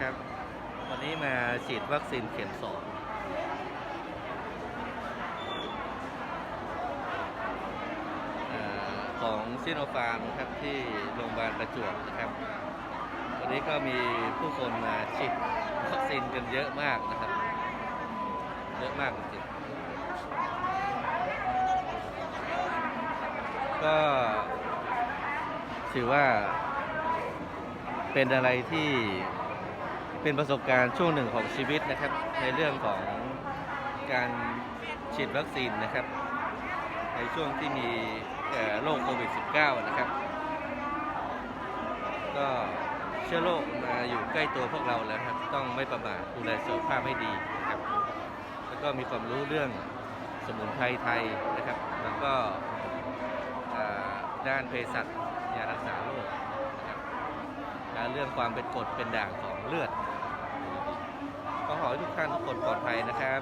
ครับ วันนี้มาฉีดวัคซีนเข็มสองอของซิโนฟาร์มครับที่โรงพยาบาลประจวบนะครับ วันนี้ก็มีผู้คนมาฉีดวัคซีนกันเยอะมากนะครับ เยอะมากจริงก็ถือว่าเป็นอะไรที่ เป็นประสบการณ์ช่วงหนึ่งของชีวิตนะครับ ในเรื่องของการฉีดวัคซีนนะครับ ในช่วงที่มีโรคโควิด -19 นะครับ ก็เชื้อโรคมาอยู่ใกล้ตัวพวกเราแล้วครับ ต้องไม่ประมาทดูแลสุขภาพให้ดีนะครับ แล้วก็มีความรู้เรื่องสมุนไพรไทยนะครับ แล้วก็ด้านเภสัชยารักษาโรค เรื่องความเป็นกรดเป็นด่างของเลือด ก็ขอให้ทุกท่านทุกคนปลอดภัยนะครับ